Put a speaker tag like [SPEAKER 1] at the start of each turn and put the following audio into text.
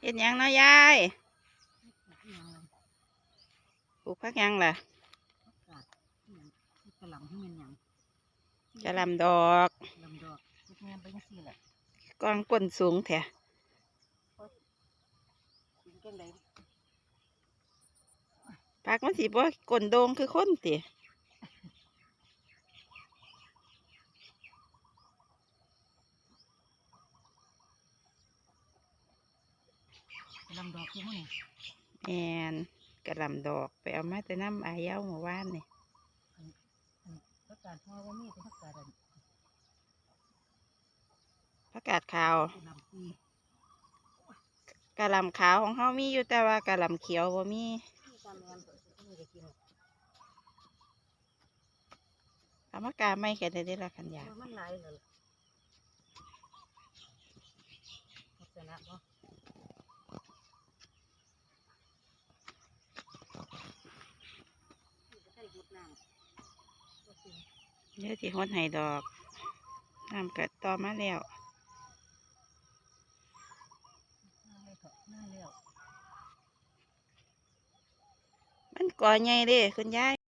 [SPEAKER 1] เฮ็ดหยังเนาะยายปลูกพักหยังล่ะ
[SPEAKER 2] กระหล่ำที่มันหยัง
[SPEAKER 1] กะหล่ำดอก
[SPEAKER 2] ลำดอกทุกงานไปยังสี่แหละ
[SPEAKER 1] กองก้นสูงแท้
[SPEAKER 2] กินกันเลย
[SPEAKER 1] ผักมันสิบ่ก้นโด่งคือคนติ
[SPEAKER 2] กระห ล่ำดอกคือมัน
[SPEAKER 1] แอนกะหล่ำดอกไปเอามาแต่น้ำอายาวเมื่อวานนี่
[SPEAKER 2] ประกาศพ่อว่ามีเป็นประกาศอัน
[SPEAKER 1] ผักกาดขาว
[SPEAKER 2] กระหล่ำปี
[SPEAKER 1] กะหล่ำขาวของเฮามีอยู่แต่ว่ากะหล่ำเขียวบ่มี
[SPEAKER 2] ที่ตามแมนนี่ก็กิน
[SPEAKER 1] เอามากาไม่แค่ได้ละคันยา
[SPEAKER 2] มันหลายเลยลักษณะบ่ให้หยุดน้ำก็กิน
[SPEAKER 1] เดี๋ยวสิฮดให้ดอกน้ำกัดต่อมาแล้ว
[SPEAKER 2] น้ำเลยเถอะน้ำแล้ว
[SPEAKER 1] มันก่อใหญ่เด้คุณยาย